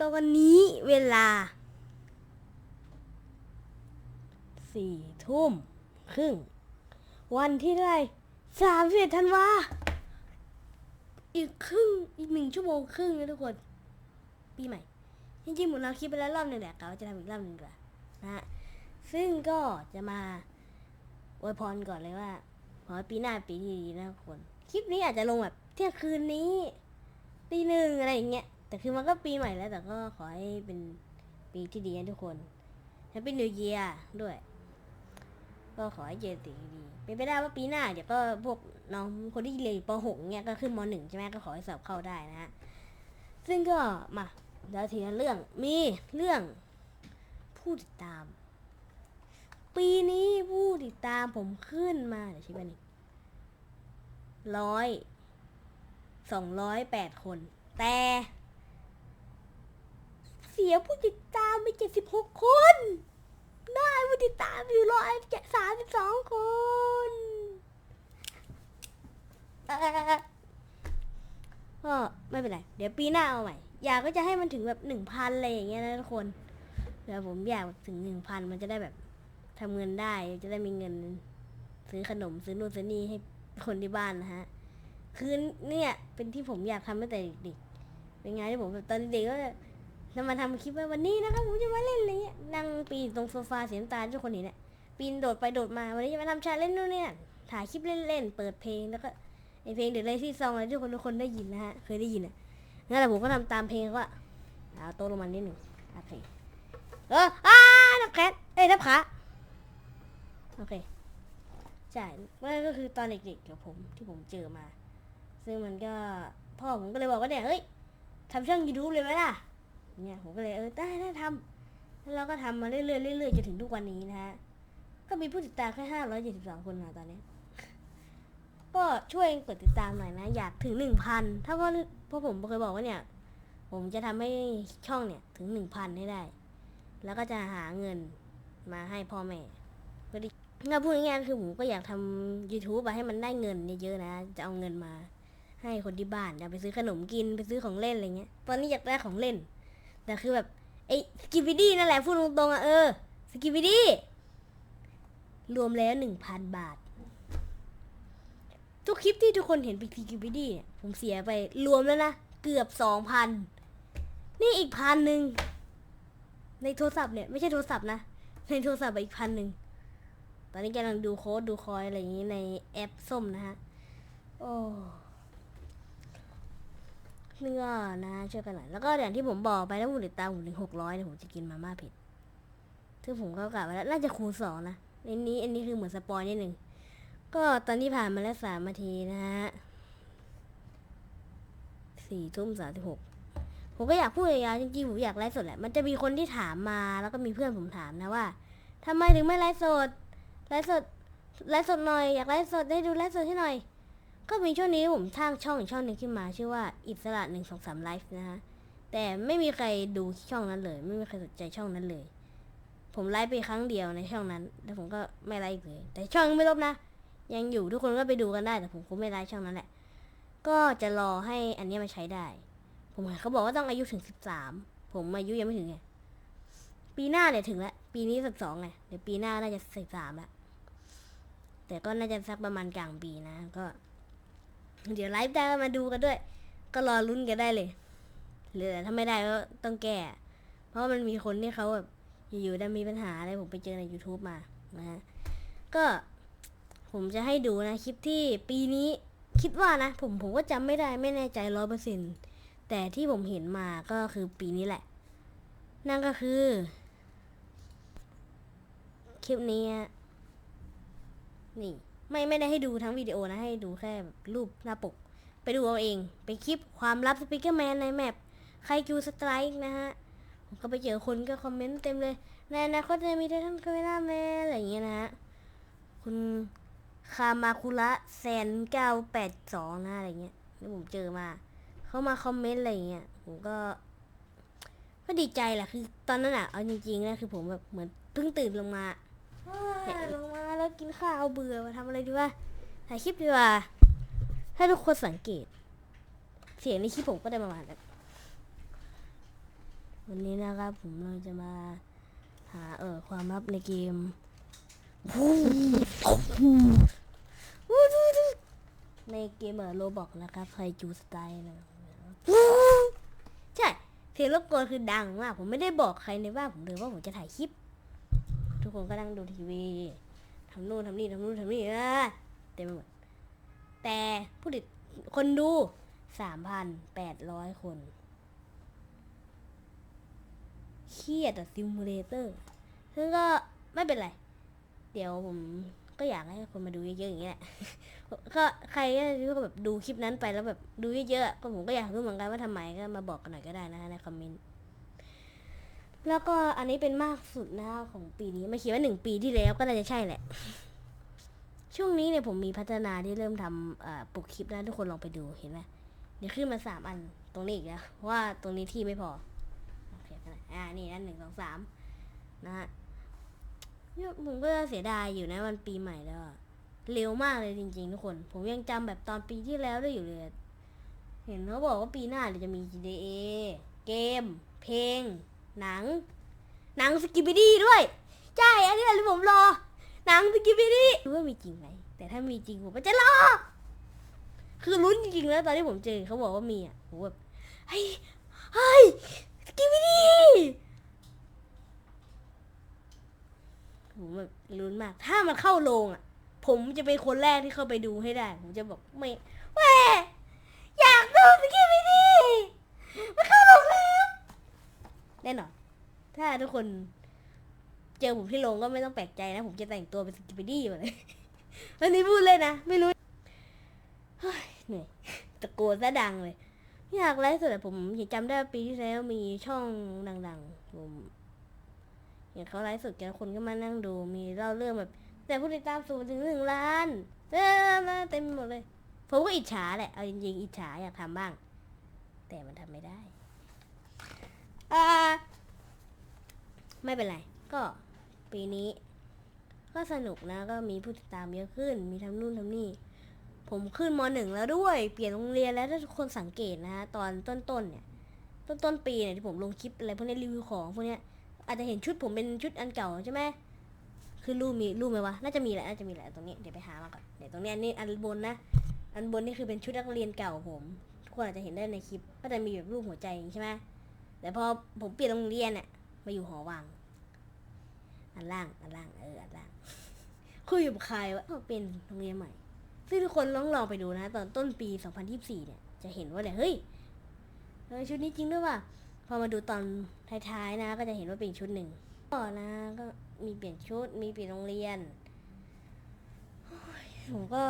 ตอนนี้เวลาสี่ทุ่มครึ่ง วันที่ได้สามสิบธันวาอีกครึ่งอีกหนึ่งชั่วโมงครึ่งนะทุกคน ปีใหม่ จริงๆผมเราคิดไปแล้วรอบหนึ่งแหละกะว่าจะทำอีกรอบหนึ่งดีกว่านะฮะซึ่งก็จะมาอวยพรก่อนเลยว่าขอให้ปีหน้าปีที่ดีนะทุกคน คลิปนี้อาจจะลงแบบเที่ยงคืนนี้ตีหนึ่งอะไรอย่างเงี้ย แต่คือมันก็ปีใหม่แล้ว แต่ก็ขอให้เป็นปีที่ดีนะทุกคนแฮปปี้นิวเยียด้วย ก็ขอให้เจอสิ่งดีเป็นไปได้ว่าปีหน้าเดี๋ยวก็พวกน้องคนที่เรียนอยู่ป .6 เนี่ยก็ขึ้นม .1 ใช่ไหมก็ขอให้สอบเข้าได้นะฮะซึ่งก็มาแล้วทีละเรื่องมีเรื่องผู้ติดตาม ปีนี้ผู้ติดตามผมขึ้นมาเดี๋ยวชิบะนี่ร้อยสองร้อยแปดคน แต่ เสียผู้ติดตามไปเจ็ดสิบหกคน ได้ผู้ติดตามอยู่ร้อยเจ็ดสามสิบสองคนเออก็ไม่เป็นไร เดี๋ยวปีหน้าเอาใหม่ อยากก็จะให้มันถึงแบบหนึ่งพันอะไรอย่างเงี้ยนะทุกคน เดี๋ยวผมอยากถึงหนึ่งพันมันจะได้แบบทำเงินได้ จะได้มีเงิน ซื้อขนมซื้อนู่นซื้อนี่ให้คนที่บ้านนะฮะ คือเนี่ยเป็นที่ผมอยากทำตั้งแต่เด็กๆเป็นไงที่ผมแบบตอนเด็กก็ จะมาทำคลิปว่าวันนี้นะครับผมจะมาเล่นอะไรเงี้ยนั่งปีนตรงโซฟาเสียน้ำตาลทุกคนเห็นเนี่ยปีนโดดไปโดดมาวันนี้จะมาทำชาเล่นนู่นเนี่ยถ่ายคลิปเล่นๆเปิดเพลงแล้วก็ไอเพลงเดี๋ยวได้ที่ซองอะไรที่คนทุกคนได้ยินนะฮะเคยได้ยินอะงั้นแหละผมก็ทำตามเพลงก็เอาโตลงมานิดหนึ่งโอเคเอออ้านับแคทเอ้ยนับขาโอเคใช่นั่นก็คือตอนเด็กๆกับผมที่ผมเจอมา ซึ่งมันก็พ่อผมก็เลยบอกว่าเนี่ยเฮ้ยทำช่องยูทูบเลยไหมล่ะ เนี่ยผมก็เลยเออได้ได้ทำแล้วเราก็ทำมาเรื่อยๆเรื่อยๆจนถึงทุกวันนี้นะฮะก็มีผู้ติดตามแค่ห้าร้อยเจ็ดสิบสองคนมาตอนนี้ ก็ช่วยกดติดตามหน่อยนะ อยากถึงหนึ่งพันถ้าพ่อพ่อผมเคยบอกว่าเนี่ย ผมจะทำให้ช่องเนี่ยถึงหนึ่งพันให้ได้ แล้วก็จะหาเงินมาให้พ่อแม่ก็ดีถ้าพูดง่ายๆคือผมก็อยากทำ YouTube อะให้มันได้เงินเยอะๆนะ จะเอาเงินมาให้คนที่บ้านอยากไปซื้อขนมกินไปซื้อของเล่นอะไรเงี้ย ตอนนี้อยากได้ของเล่น แต่คือแบบไอ้สกิบิดี้นั่นแหละพูดตรงๆอะเออสกิบิดี้รวมแล้วหนึ่งพันบาท ทุกคลิปที่ทุกคนเห็นเป็นสกิบิดี้เนี่ยผมเสียไปรวมแล้วนะเกือบสองพันนี่อีกพันหนึ่งในโทรศัพท์เนี่ยไม่ใช่โทรศัพท์นะในโทรศัพท์อีกพันหนึ่งตอนนี้กำลังดูโค้ดดูคอยอะไรอย่างนี้ในแอปส้มนะฮะโอ้ เนื้อนะช่วยกันหน่อยแล้วก็อย่างที่ผมบอกไปแล้วผมติดตามผมถึงหกร้อยเนี่ยผมจะกินมาม่าเผ็ดซึ่งผมก็กะไว้แล้วน่าจะคูณสองนะอันนี้อันนี้คือเหมือนสปอยนิดหนึ่งก็ตอนนี้ผ่านมาแล้วสามนาทีนะฮะสี่ทุ่มสามสิบหกผมก็อยากพูดยาวๆจริงๆผมอยากไลฟ์สดแหละมันจะมีคนที่ถามมาแล้วก็มีเพื่อนผมถามนะว่าทำไมถึงไม่ไลฟ์สดไลฟ์สดไลฟ์สดหน่อยอยากไลฟ์สดให้ดูไลฟ์สดให้หน่อย ก็มีช่วงนี้ผมสร้างช่องอีกช่องหนึ่งขึ้นมา ชื่อว่าอิสระหนึ่งสองสามไลฟ์นะฮะแต่ไม่มีใครดูช่องนั้นเลย ไม่มีใครสนใจช่องนั้นเลย ผมไลฟ์ไปครั้งเดียวในช่องนั้น แล้วผมก็ไม่ไลฟ์อีกเลย แต่ช่องยังไม่ลบนะ ยังอยู่ทุกคนก็ไปดูกันได้แต่ผมคงไม่ไลฟ์ช่องนั้นแหละ ก็จะรอให้อันนี้มันใช้ได้ ผมเห็นเขาบอกว่าต้องอายุถึงสิบสามผมอายุยังไม่ถึงไงปีหน้าเนี่ยถึงแล้วปีนี้สิบสองไงเดี๋ยวปีหน้าน่าจะสิบสามแล้วแต่ก็น่าจะสักประมาณกลางปีนะก็ เดี๋ยวไลฟ์ได้ก็มาดูกันด้วย ก็รอลุ้นกันได้เลยหรือถ้าไม่ได้ก็ต้องแก้ เพราะมันมีคนที่เขาแบบอยู่ๆได้มีปัญหาอะไรผมไปเจอใน YouTube มานะฮะก็ผมจะให้ดูนะ คลิปที่ปีนี้คิดว่านะ ผมผมก็จำไม่ได้ไม่แน่ใจร้อยเปอร์เซ็นแต่ที่ผมเห็นมาก็คือปีนี้แหละ นั่นก็คือ คลิปนี้ นี่ ไม่ไม่ได้ให้ดูทั้งวิดีโอนะให้ดูแค่แบบรูปหน้าปก ไปดูเอาเองไปคลิปความลับสปิเกอร์แมนในแมปใครคิวสไตร์นะฮะผมก็ไปเจอคนก็คอมเมนต์เต็มเลยในอนาคตจะมีไททันคาเมล่าแมนอะไรอย่างเงี้ยนะฮะคุณคามาคุระแซนเก้าแปดสองนะอะไรเงี้ยที่ผมเจอมา เขามาคอมเมนต์อะไรเงี้ยผมก็ ก็ดีใจแหละคือตอนนั้นอะเอาจริงๆนะคือผมแบบเหมือนเพิ่งตื่นลงมาลงมา แล้วกินข้าวเอาเบื่อมาทำอะไรดีวะถ่ายคลิปดีกว่า ถ้าทุกคนสังเกต เสียงในคลิปผมก็ได้ประมาณแบบวันนี้นะครับผมเราจะมาหาเออความลับในเกมในเกมเออโรบอกนะครับไคจูสไตล์นะใช่เสียงรบกวนคือดังมาก ผมไม่ได้บอกใครในบ้านผมเลยว่าผมจะถ่ายคลิป ทุกคนก็นั่งดูทีวี ทำนู่นทำนี่ทำนู่นทำนี่อะเต็มไปหมดแต่ผู้ติดคนดูสามพันแปดร้อยคนเครียดอะซิมูเลเตอร์ซึ่งก็ไม่เป็นไร เดี๋ยวผมก็อยากให้คนมาดูเยอะๆอย่างเงี้ยแหละก็ใครก็แบบดูคลิปนั้นไปแล้วแบบดูเยอะๆก็ผมก็อยากรู้เหมือนกันว่าทำไมก็มาบอกกันหน่อยก็ได้นะในคอมเมนต์ แล้วก็อันนี้เป็นมากสุดนะของปีนี้ไม่คิดว่าหนึ่งปีที่แล้วก็น่าจะใช่แหละ ช่วงนี้เนี่ยผมมีพัฒนาที่เริ่มทำปกคลิปนะทุกคนลองไปดูเห็นไหมเดี๋ยวขึ้นมาสามอันตรงนี้อีกแล้วว่าตรงนี้ที่ไม่พอโอเคกันอ่านี่อันหนึ่งสองสามนะฮะเนี่ยผมก็เสียดายอยู่นะวันปีใหม่แล้วเร็วมากเลยจริงๆทุกคน ผมยังจำแบบตอนปีที่แล้วได้อยู่เลย เห็นเขาบอกว่าปีหน้าเดี๋ยวจะมี GTA เกม เพลง หนัง หนังสกิปปี้ดี้ด้วย ใช่ อันนี้แหละที่ผมรอ หนังสกิปปี้ดี้รู้ว่ามีจริงไหม แต่ถ้ามีจริงผมก็จะรอ คือลุ้นจริงๆแล้วตอนที่ผมเจอเขาบอกว่ามีอะผมแบบเฮ้ย เฮ้ยสกิปปี้ดี้ผมแบบลุ้นมาก ถ้ามันเข้าโรงอะ ผมจะเป็นคนแรกที่เข้าไปดูให้ได้ ผมจะบอกไม่แม่อยากดูสกิปปี้ดี้มันเข้า แน่นอนถ้าทุกคนเจอผมที่โรงก็ไม่ต้องแปลกใจนะ ผมจะแต่งตัวเป็นสกิปปี้ดี้มาเลยวันนี้พูดเลยนะ ไม่รู้เฮ้ยเหนื่อยตะโกนซะดังเลยอยากไลฟ์สดผมเห็นจำได้ว่าปีที่แล้วมีช่องดังๆ ผมเห็นเขาไลฟ์สดกันคนก็มานั่งดูมีเล่าเรื่องแบบ แต่ผู้ติดตามสูงถึงหนึ่งล้านเต็มหมดเลย ผมก็อิจฉาแหละ เอาจริงๆ อิจฉาอยากทำบ้าง แต่มันทำไม่ได้ อ่าไม่เป็นไร ก็ปีนี้ ก็สนุกนะ ก็มีผู้ติดตามเยอะขึ้น มีทำนู่นทำนี่ ผมขึ้นมหนึ่งแล้วด้วย เปลี่ยนโรงเรียนแล้วถ้าทุกคนสังเกตนะฮะ ตอนต้นๆเนี่ยต้นต้นๆปีเนี่ยที่ผมลงคลิปอะไรพวกนี้รีวิวของพวกเนี้ย อาจจะเห็นชุดผมเป็นชุดอันเก่าใช่ไหมคือรูปมีรูปไหมวะ น่าจะมีแหละ น่าจะมีแหละตรงนี้ เดี๋ยวไปหามาก่อน เดี๋ยวตรงนี้ยนี่อันบนนะ อันบนนี่คือเป็นชุดนักเรียนเก่าผม ทุกคนอาจจะเห็นได้ในคลิป ก็จะมีแบบรูปหัวใจอย่างงี้ใช่ไหม แต่พอผมเปลี่ยนโรงเรียนเนี่ยมาอยู่หอวัง อันล่าง อันล่าง เออ อันล่าง คุยกับใครวะเอเป็นโรงเรียนใหม่ ซึ่งทุกคนลองลองไปดูนะ ตอนต้นปี 2024 เนี่ย จะเห็นว่าเนี่ยเฮ้ยเออชุดนี้จริงด้วยว่ะ พอมาดูตอนท้ายๆนะ ก็จะเห็นว่าเป็นชุดหนึ่งก็นะ ก็มีเปลี่ยนชุด มีเปลี่ยนโรงเรียนโอ้ยผมก็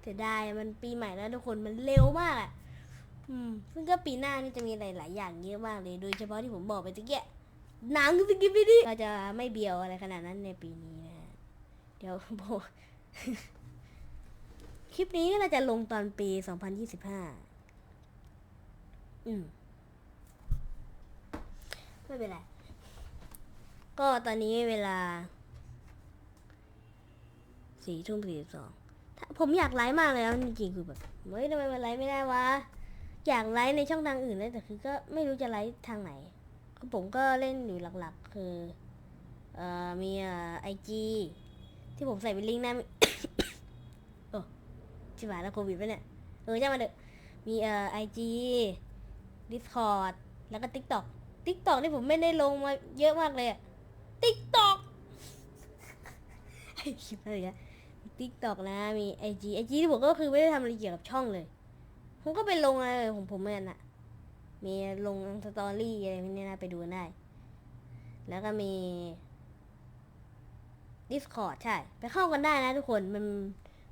เสียดายมันปีใหม่แล้วทุกคนมันเร็วมากอะ อืมซึ่งก็ปีหน้านี่จะมีหลาย ๆ อย่างเยอะมากเลย โดยเฉพาะที่ผมบอกไปตะเกียหนังสกิปปี้ดี้ก็จะไม่เบียวอะไรขนาดนั้นในปีนี้นะ เดี๋ยวบอกคลิปนี้ก็น่าจะลงตอนปี 2025 อืม ไม่เป็นไร ก็ตอนนี้เวลาสี่ทุ่มสี่สอง ผมอยากไลฟ์มากเลยจริงๆคือแบบ เฮ้ยทำไมมันไลฟ์ไม่ได้วะ อยากไลฟ์ในช่องทางอื่นเลยแต่คือก็ไม่รู้จะไลฟ์ทางไหนคือผมก็เล่นอยู่หลักๆ คือเอ่อมีไอจีที่ผมใส่เป็นลิงก์หนะโอ้ชิบหายแล้วโควิดไปเนี่ยเออจ้ามาเถอะมีเอ่อไอจีดิสคอร์ดแล้วก็ติ๊กต็อกติ๊กต็อกนี่ผมไม่ได้ลงมาเยอะมากเลยอะติ๊กต็อกไอคลิปอะไรอะติ๊กต็อกนะมีไอจีไอจีที่ผมก็คือไม่ได้ทำอะไรเกี่ยวกับช่องเลย ผมก็ไปลงอะไรของผมเหมือนนอะมีลงสตอรี่อะไรพวกนี้นะไปดูได้ แล้วก็มี Discord ใช่ ไปเข้ากันได้นะทุกคน มัน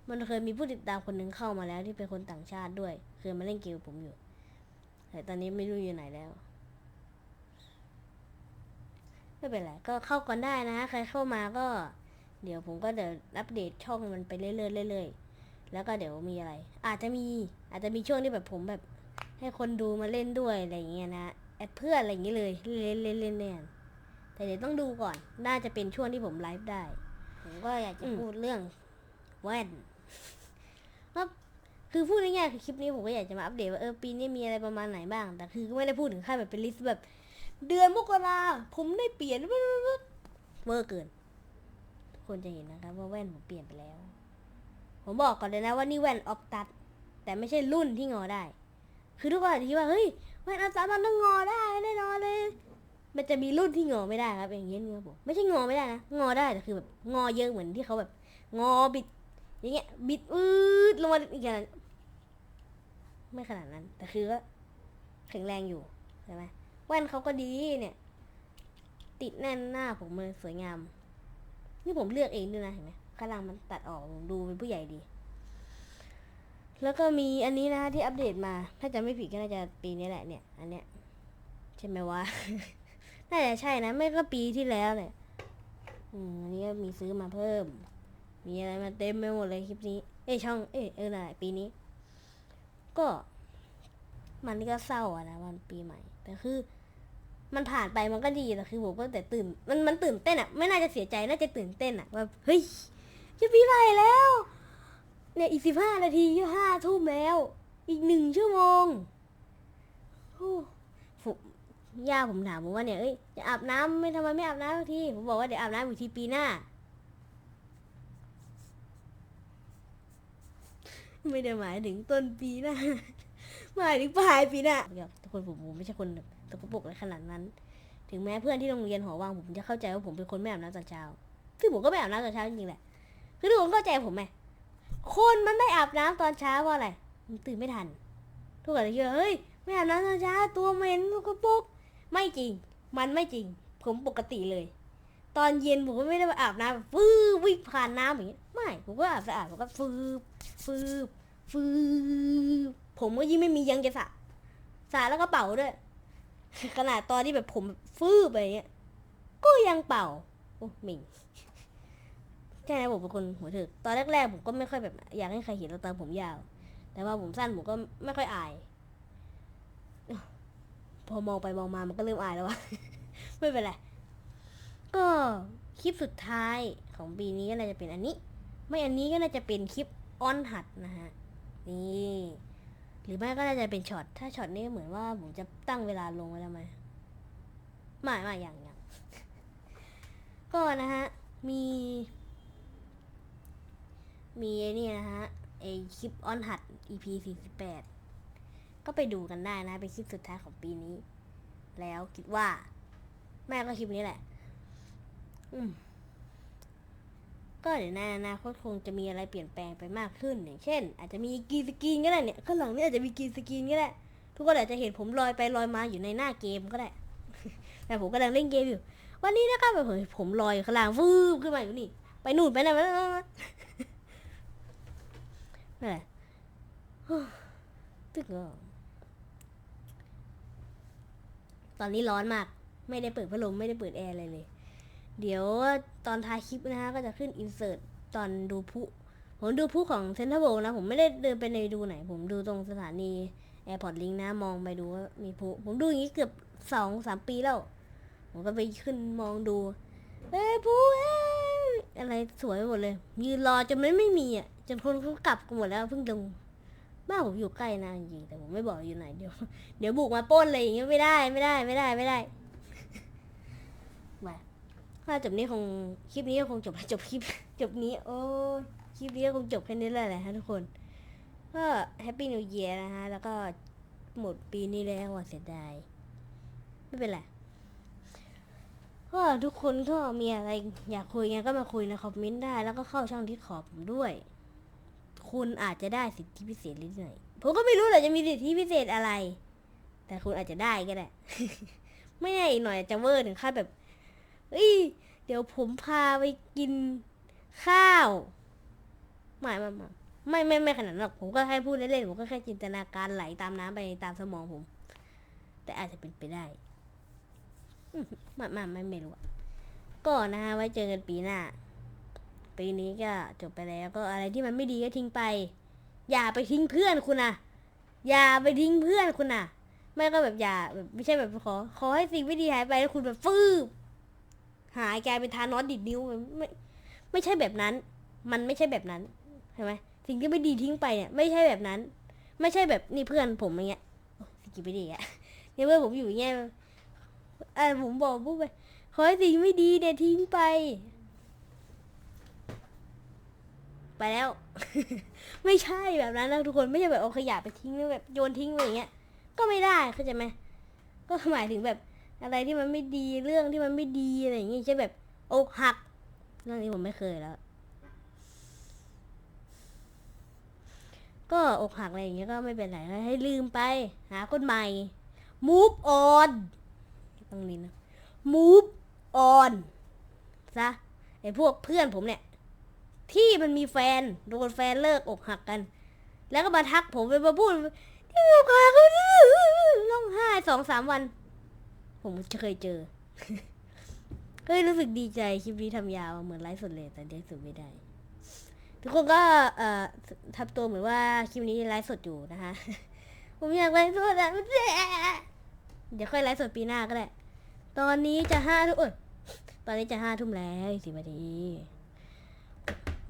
มันเคยมีผู้ติดตามคนหนึ่งเข้ามาแล้วที่เป็นคนต่างชาติด้วย เคยมาเล่นเกมผมอยู่ แต่ตอนนี้ไม่รู้อยู่ไหนแล้ว ไม่เป็นไร ก็เข้ากันได้นะ ใครเข้ามาก็ เดี๋ยวผมก็เดี๋ยวอัปเดตช่องมันไปเรื่อยๆเรื่อยๆ แล้วก็เดี๋ยวมีอะไร อาจจะมีอาจจะมีช่วงที่แบบผมแบบ ให้คนดูมาเล่นด้วยอะไรอย่างเงี้ยนะแอดเพื่อนอะไรอย่างเงี้ยเลยเล่นเล่นเล่นเล่นแต่เดี๋ยวต้องดูก่อน น่าจะเป็นช่วงที่ผมไลฟ์ได้ ผมก็อยากจะพูดเรื่องแว่นว่าคือพูดง่ายๆคือคลิปนี้ผมก็อยากจะมาอัปเดตว่าเออปีนี้มีอะไรประมาณไหนบ้าง แต่คือก็ไม่ได้พูดถึงขั้นแบบเป็นลิสต์แบบ เดือนมกราผมได้เปลี่ยนเวอร์เกิน คนจะเห็นนะครับว่าแว่นผมเปลี่ยนไปแล้ว ผมบอกก่อนเลยนะว่านี่แว่นออฟตัด แต่ไม่ใช่รุ่นที่งอได้ คือทุกคนอาจจะคิดว่าเฮ้ยแว่นออฟตัดมันต้องงอได้แน่นอนเลย มันจะมีรุ่นที่งอไม่ได้ครับอย่างเงี้ยครับผมไม่ใช่งอไม่ได้นะงอได้แต่คือแบบงอเยอะเหมือนที่เขาแบบ งอบิด อย่างเงี้ยบิดอืดลงมาอีกอย่างไม่ขนาดนั้น แต่คือก็แข็งแรงอยู่ใช่ไหมแว่นเขาก็ดีเนี่ย ติดแน่นหน้าผมเลยสวยงาม นี่ผมเลือกเองด้วยนะเห็นไหม ข้างล่างมันตัดออกดูเป็นผู้ใหญ่ดี แล้วก็มีอันนี้นะที่อัปเดตมา ถ้าจะไม่ผิดก็น่าจะปีนี้แหละเนี่ย อันเนี้ยใช่ไหมวะ น่าจะใช่นะ ไม่ก็ปีที่แล้วเนี่ยอืมอันนี้ก็มีซื้อมาเพิ่ม มีอะไรมาเต็มไปหมดเลยคลิปนี้ เอ้ยช่อง เอ้ยเออน่ะปีนี้ ก็ มันก็เศร้าอะนะวันปีใหม่ แต่คือ มันผ่านไปมันก็ดีแต่คือผมก็แต่ตื่น มันมันตื่นเต้นอะไม่น่าจะเสียใจน่าจะตื่นเต้นอะว่าเฮ้ย จะปีใหม่แล้ว เนี่ยอีกสิบห้านาทีก็ห้าทุ่มแล้ว อีกหนึ่งชั่วโมงโอ้ผมย่าผมถามผมว่าเนี่ยเอ้ยจะอาบน้ำไม่ทำไมไม่อาบน้ำสักทีผมบอกว่าเดี๋ยวอาบน้ำอีกทีปีหน้าไม่ได้หมายถึงต้นปีหน้าหมายถึงปลายปีหน้าเดี๋ยวทุกคนผมผมไม่ใช่คนแบบสกปรกอะไรขนาดนั้น ถึงแม้เพื่อนที่โรงเรียนหอวังผมจะเข้าใจว่าผมเป็นคนไม่อาบน้ำตอนเช้าคือผมก็ไม่อาบน้ำตอนเช้าจริงๆแหละ คือทุกคนเข้าใจผมไหมคนมันไม่อาบน้ำตอนเช้าเพราะอะไร มันตื่นไม่ทัน ทุกคนเลยเฮ้ย ไม่อาบน้ำตอนเช้าตัวเหม็นสกปรกไม่จริง มันไม่จริง ผมปกติเลย ตอนเย็นผมก็ไม่ได้มาอาบน้ำฟื้บวิ่งผ่านน้ำอย่างนี้ไม่ ผมก็อาบสะอาดผมก็ฟืบฟืบฟืบผมก็ยิ่งไม่มียังจะสระสระแล้วก็เป่าด้วย ขนาดตอนที่แบบผมฟืบไปอย่างเงี้ย ก็ยังเป่า โอ้หมิง ใช่นะผมเป็นคนหัวถึกตอนแรกๆผมก็ไม่ค่อยแบบ อยากให้ใครเห็นเราตอนผมยาว แต่ว่าผมสั้นผมก็ไม่ค่อยอาย พอมองไปมองมามันก็เริ่มอายแล้ววะ ไม่เป็นไร ก็คลิปสุดท้ายของปีนี้ก็น่าจะเป็นอันนี้ ไม่อันนี้ก็น่าจะเป็นคลิปออนหัดนะฮะ นี่ หรือไม่ก็น่าจะเป็นช็อต ถ้าช็อตนี้เหมือนว่าผมจะตั้งเวลาลงไว้แล้วไหมไม่ไม่อย่างอย่างก็นะฮะ มี มีไอ้นี่นะฮะไอคลิปออนหัด EP 48 ก็ไปดูกันได้นะ เป็นคลิปสุดท้ายของปีนี้ แล้วคิดว่า แม่ก็คลิปนี้แหละ อืมก็เดี๋ยวในอนาคตคงจะมีอะไรเปลี่ยนแปลงไปมากขึ้นอย่างเช่น อาจจะมีกรีสกรีนก็ได้เนี่ยข้างหลังนี่อาจจะมีกรีสกรีนก็ได้ทุกคนอาจจะเห็นผมลอยไปลอยมาอยู่ในหน้าเกมก็ได้ แต่ผมกำลังเล่นเกมอยู่ วันนี้นะครับแบบผมลอยข้างล่างฟูบขึ้นมาอยู่นี่ ไปนู่นไปนั่นไป นั่นแหละตึกอะตอนนี้ร้อนมาก ไม่ได้เปิดพัดลมไม่ได้เปิดแอร์อะไรเลย เดี๋ยวตอนท้ายคลิปนะฮะก็จะขึ้นอินเสิร์ตตอนดูพุผมดูพลุของเซนทรัลโบนะ ผมไม่ได้เดินไปในดูไหน ผมดูตรงสถานีแอร์พอร์ตลิงนะ มองไปดูว่ามีพลุผมดูอย่างนี้เกือบสองสามปีแล้ว ผมก็ไปขึ้นมองดู เอ้ยพลุเอ้ยอะไรสวยไปหมดเลย ยืนรอจนมันไม่มีอะ จนคนเขากลับกันหมดแล้วเพิ่งลงบ้านผมอยู่ใกล้นะจริงแต่ผมไม่บอกอยู่ไหนเดี๋ยวเดี๋ยวบุกมาป้นอะไรอย่างเงี้ยไม่ได้ไม่ได้ไม่ได้ไม่ได้มาถ้าจบนี้คงคลิปนี้ก็คงจบจบคลิปจบนี้ โอ้คลิปนี้ก็คงจบแค่นี้แหละแหละฮะทุกคนก็แฮปปี้นิว e ย r นะฮะแล้วก็หมดปีนี้แล้วอะเสียดายไม่เป็นไรก็ทุกคนก็มีอะไรอยากคุยไงก็มาคุยในคอมเมนต์ได้ แล้วก็เข้าช่องที่ขอบผมด้วย คุณอาจจะได้สิทธิพิเศษนิดหน่อยผมก็ไม่รู้หรอกจะมีสิทธิพิเศษอะไร แต่คุณอาจจะได้ก็ได้ไม่แน่อีกหน่อยจะเวอร์ถึงขั้นแบบเอ้ยเดี๋ยวผมพาไปกินข้าวไม่ไม่ไม่ไม่ไม่ไม่ขนาดนั้นหรอกผมก็แค่พูดเล่นๆผมก็แค่จินตนาการไหลตามน้ำไปตามสมองผม แต่อาจจะเป็นไปได้มไม่ไม่ไม่ไม่รู้ก็นะฮะไว้เจอกันปีหน้า ปีนี้ก็จบไปแล้วก็อะไรที่มันไม่ดีก็ทิ้งไป อย่าไปทิ้งเพื่อนคุณนะอย่าไปทิ้งเพื่อนคุณนะไม่ก็แบบอย่าแบบไม่ใช่แบบขอ ขอให้สิ่งไม่ดีหายไปแล้วคุณแบบฟืบหายกลายเป็นทานอสดิดนิ้วไม่ไม่ไม่ใช่แบบนั้น มันไม่ใช่แบบนั้นใช่ไหมสิ่งที่ไม่ดีทิ้งไปเนี่ย ไม่ใช่แบบนั้น ไม่ใช่แบบนี่เพื่อนผมอย่างเงี้ยสิ่งที่ไม่ดีอะเนี่ยเพื่อนผมอยู่อย่างเงี้ยเออผมบอกปุ๊บไปขอให้สิ่งไม่ดีเนี่ยทิ้งไป ไปแล้ว ไม่ใช่แบบนั้นนะทุกคนไม่ใช่แบบเอาขยะไปทิ้งแล้วแบบโยนทิ้งไปอย่างเงี้ย ก็ไม่ได้เข้าใจไหมก็หมายถึงแบบอะไรที่มันไม่ดีเรื่องที่มันไม่ดีอะไรอย่างเงี้ยใช่แบบอกหักเรื่องนี้ผมไม่เคยแล้ว ก็อกหักอะไรอย่างเงี้ยก็ไม่เป็นไรให้ลืมไป หาคนใหม่ move on ตรงนี้นะ move on ซะไอ้พวกเพื่อนผมเนี่ย ที่มันมีแฟนโดนแฟนเลิกอกหักกัน แล้วก็มาทักผมไปมาพูดที่อกหักเขาร้องไห้สองสามวัน ผมเคยเจอก็เลยรู้สึกดีใจคลิปนี้ทำยาวเหมือนไลฟ์สดเลยแต่เดี๋ยวสุดไม่ได้ ทุกคนก็เอ่อทำตัวเหมือนว่าคลิปนี้ไลฟ์สดอยู่นะคะ ผมอยากไลฟ์สดอะเดี๋ยวค่อยไลฟ์สดปีหน้าก็ได้ตอนนี้จะห้าทุ่มตอนนี้จะห้าทุ่มแล้วสิบนาที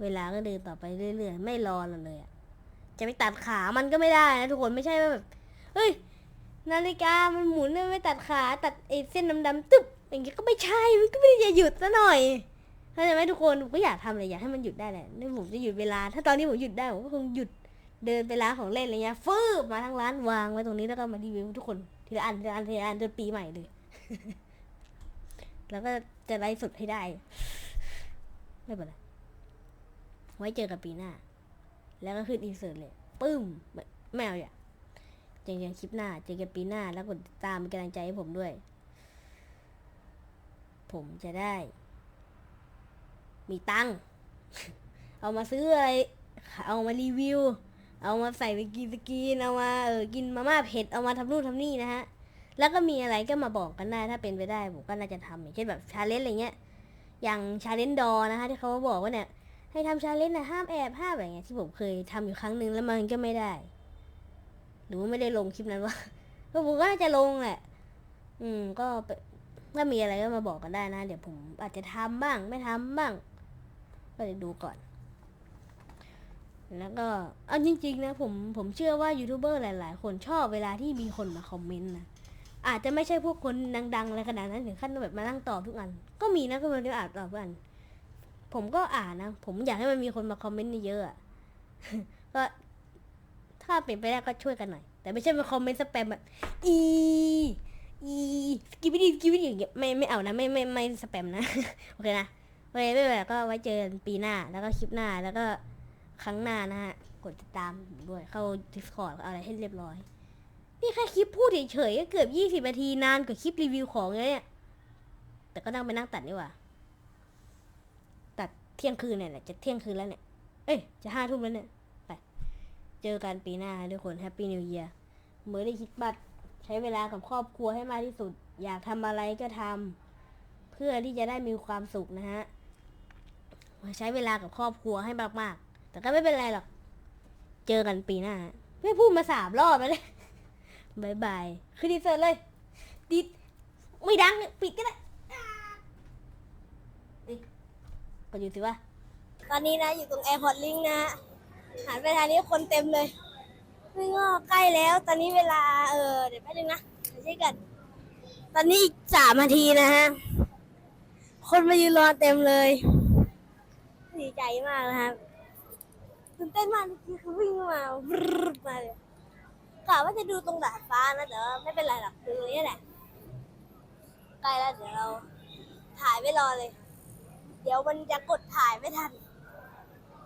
เวลาก็เดินต่อไปเรื่อยๆ ไม่รอเราเลยอะจะไปตัดขามันก็ไม่ได้นะทุกคนไม่ใช่ว่าแบบ เฮ้ย นาฬิกามันหมุนแล้วไม่ตัดขา ตัดไอ้เส้นดำๆตึ๊บอย่างเงี้ยก็ไม่ใช่ มันก็ไม่ได้จะหยุดซะหน่อยเข้าใจไหมทุกคนผมก็อยากทำเลยอยากให้มันหยุดได้แหละนี่ผมจะหยุดเวลา ถ้าตอนนี้ผมหยุดได้ผมก็คงหยุดเดินไปร้านของเล่นอะไรเงี้ยฟืบมาทั้งร้านวางไว้ตรงนี้แล้วก็มารีวิวทุกคนทีละอันทีละอันทีละอันจนปีใหม่เลย แล้วก็จะไลฟ์สดให้ได้ ไม่เป็นไร ไว้เจอกันปีหน้า แล้วก็ขึ้นอินเสิร์ตเลยปึ้มไม่ไม่เอาอย่าเจอกันคลิปหน้า เจอกันปีหน้า แล้วกดติดตามเป็นกำลังใจให้ผมด้วย ผมจะได้ มีตังค์เอามาซื้ออะไร เอามารีวิว เอามาใส่ไปกินสกีน เอามาเออกินมาม่าเผ็ด เอามาทำนู่นทำนี่นะฮะ แล้วก็มีอะไรก็มาบอกกันได้ ถ้าเป็นไปได้ผมก็น่าจะทำอย่างเช่นแบบชาเลนจ์อะไรเงี้ย อย่างชาเลนจ์ดอนะคะที่เขาบอกว่าเนี่ย ให้ทำชาเลนจ์นะห้ามแอบห้ามอะไรเงี้ยที่ผมเคยทำอยู่ครั้งหนึ่งแล้วมันก็ไม่ได้ หรือว่าไม่ได้ลงคลิปนั้นวะก็ผมก็น่าจะลงแหละ อืม ก็ไปถ้ามีอะไรก็มาบอกกันได้นะ เดี๋ยวผมอาจจะทำบ้าง ไม่ทำบ้าง ก็เดี๋ยวดูก่อน แล้วก็เอาจริง ๆ นะ ผมผมเชื่อว่ายูทูบเบอร์หลาย ๆ คนชอบเวลาที่มีคนมาคอมเมนต์นะอาจจะไม่ใช่พวกคนดังๆอะไรขนาดนั้นถึงขั้นแบบมานั่งตอบทุกอัน ก็มีนะก็มีที่อ่านตอบทุกอัน ผมก็อ่านนะ ผมอยากให้มันมีคนมาคอมเมนต์เยอะก็ ถ้าเป็นไปได้ก็ช่วยกันหน่อย แต่ไม่ใช่มาคอมเมนต์สแปมแบบ อีอีสกิปปี้สกิปปี้อย่างเงี้ยไม่ไม่เอานะไม่ไม่ไม่สแปมนะ โอเคนะโอเคไม่เป็นไรก็ไว้เจอกันปีหน้า แล้วก็คลิปหน้าแล้วก็ครั้งหน้านะฮะ กดติดตามด้วยเข้า Discord อะไรให้เรียบร้อย นี่แค่คลิปพูดเฉยๆก็เกือบยี่สิบนาทีนานกว่าคลิปรีวิวของเลยเนี่ย แต่ก็นั่งไปนั่งตัดนี่หว่า เที่ยงคืนเนี่ยแหละจะเที่ยงคืนแล้วเนี่ย เอ้ย จะห้าทุ่มแล้วเนี่ย ไป เจอกันปีหน้าทุกคน แฮปปี้นิวเ a ียร์เมื่อได้คิดบัตรใช้เวลากับครอบครัวให้มากที่สุด อยากทำอะไรก็ทำ เพื่อที่จะได้มีความสุขนะฮะ ใช้เวลากับครอบครัวให้มากๆ แต่ก็ไม่เป็นไรหรอก เจอกันปีหน้า ไม่พูดมาสามรอบแล้วเนี่ยบายบาย คือดีเซอร์เลย ดิดไม่ดังปิดก็ได้เอ้ย ก็อยู่สิวะตอนนี้นะอยู่ตรงแอร์พอร์ตลิงนะหันไปทางนี้คนเต็มเลยนี่ก็ใกล้แล้ว ตอนนี้เวลาเออเดี๋ยวแป๊บนึงนะเดี๋ยวเช็คกันตอนนี้อีกสามนาทีนะฮะคนมายืนรอเต็มเลยดีใจมากนะครับตื่นเต้นมากเมื่อกี้คือวิ่งมาบรึบมาเลยกะว่าจะดูตรงดาดฟ้านะแต่ว่าไม่เป็นไรหรอกดูตรงนี้แหละใกล้แล้วเดี๋ยวเราถ่ายไว้รอเลย เดี๋ยวมันจะกดถ่ายไม่ทัน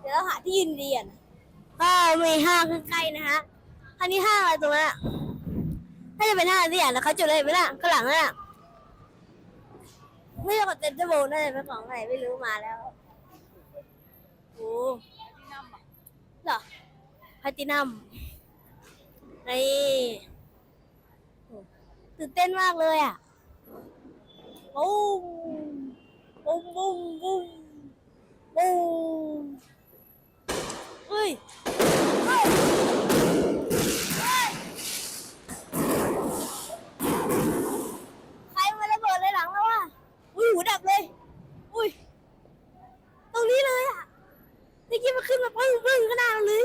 เดี๋ยวเราหาที่ยืนเรียนก็มีห้างใกล้ๆนะฮะอันนี้ห้างอะไรตรงนั้นอะถ้าจะเป็นห้างที่อ่านแล้วเขาจุดอะไรไปล่ะข้าหลังนั่นอะไม่ใช่ของเซ็นทรัลเวิลด์น่าจะเป็นของไหนไม่รู้มาแล้วโอ้เหรอแพลตินัมนี่โอ้ตื่นเต้นมากเลยอะปุ้ ปุ้มปุ้มปุ้มปุ้มเฮ้ยใครมาระเบิดเลยหลังแล้ววะอุ้ยหูดับเลย อุ้ย ตรงนี้เลยอะเมื่อกี้มันขึ้นมาปึ้งปึ้งข้างหน้าเราเลย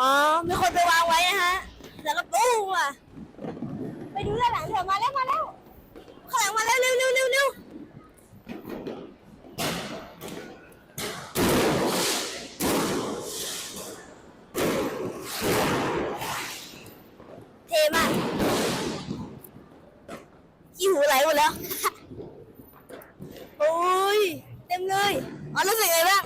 อ๋อ มีคนไปวางไว้นะฮะ แล้วก็ปุ้งอะ ไปดูด้านหลังเถอะมาแล้วมาแล้ว ข้างหลังมาแล้วเร็วเร็วเร็วเร็วเท่มากขี้หูไหลหมดแล้ว โอ้ย เต็มเลยอ๋อรู้สึกไงบ้าง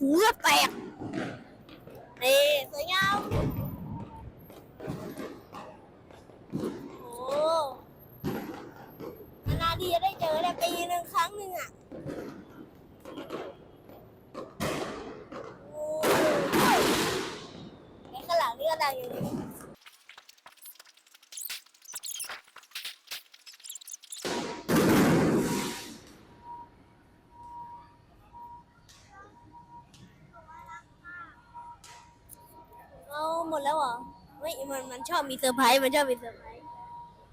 หูจะแตก ชอบมีเซอร์ไพรส์มันชอบมีเซอร์ไพรส์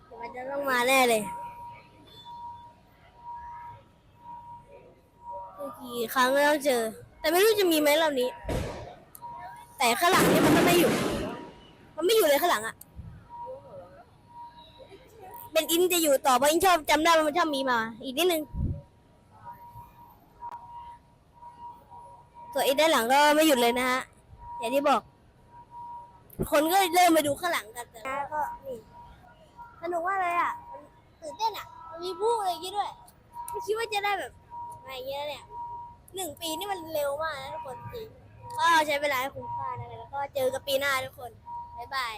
เดี๋ยวมันจะต้องมาแน่เลยกี่ครั้งแล้วเจอ แต่ไม่รู้จะมีไหมเรอบนี้ แต่ข้างหลังนี่มันก็ไม่อยู่ มันไม่อยู่เลยข้างหลังอะเป็นอินจะอยู่ต่อเพราะอินชอบจำได้ว่ามันชอบมีมา อีกนิดนึงตัวอินด้านหลังก็ไม่หยุดเลยนะฮะอย่างที่บอก คนก็เริ่มมาดูข้างหลังกันแต่ก็นี่สนุกมากเลยอะตื่นเต้นอะมีผู้อะไรอย่างงี้ด้วยไม่คิดว่าจะได้แบบอะไรเงี้ยเนี่ยหนึ่งปีนี่มันเร็วมากนะทุกคนจริงก็ใช้เวลาให้คุ้มค่านะคะแล้วก็เจอกันปีหน้าทุกคนบ๊ายบาย